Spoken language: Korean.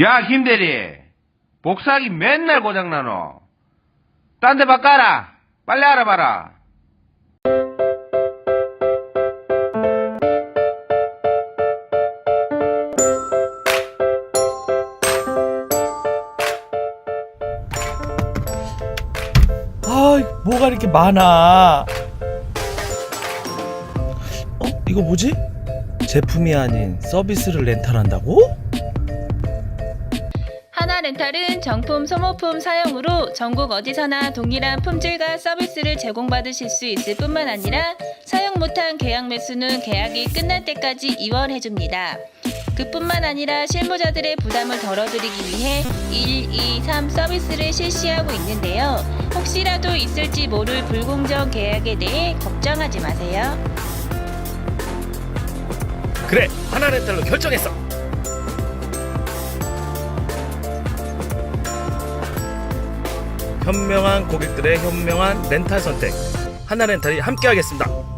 야, 김대리. 복사기 맨날 고장나노. 딴 데 바꿔라. 빨리 알아봐라. 아, 뭐가 이렇게 많아? 어, 이거 뭐지? 제품이 아닌 서비스를 렌탈한다고? 하나 렌탈은 정품, 소모품 사용으로 전국 어디서나 동일한 품질과 서비스를 제공받으실 수 있을 뿐만 아니라 사용 못한 계약 매수는 계약이 끝날 때까지 이월해줍니다. 그뿐만 아니라 실무자들의 부담을 덜어드리기 위해 1, 2, 3 서비스를 실시하고 있는데요. 혹시라도 있을지 모를 불공정 계약에 대해 걱정하지 마세요. 그래, 하나 렌탈로 결정했어. 현명한 고객들의 현명한 렌탈 선택. 하나 렌탈이 함께하겠습니다.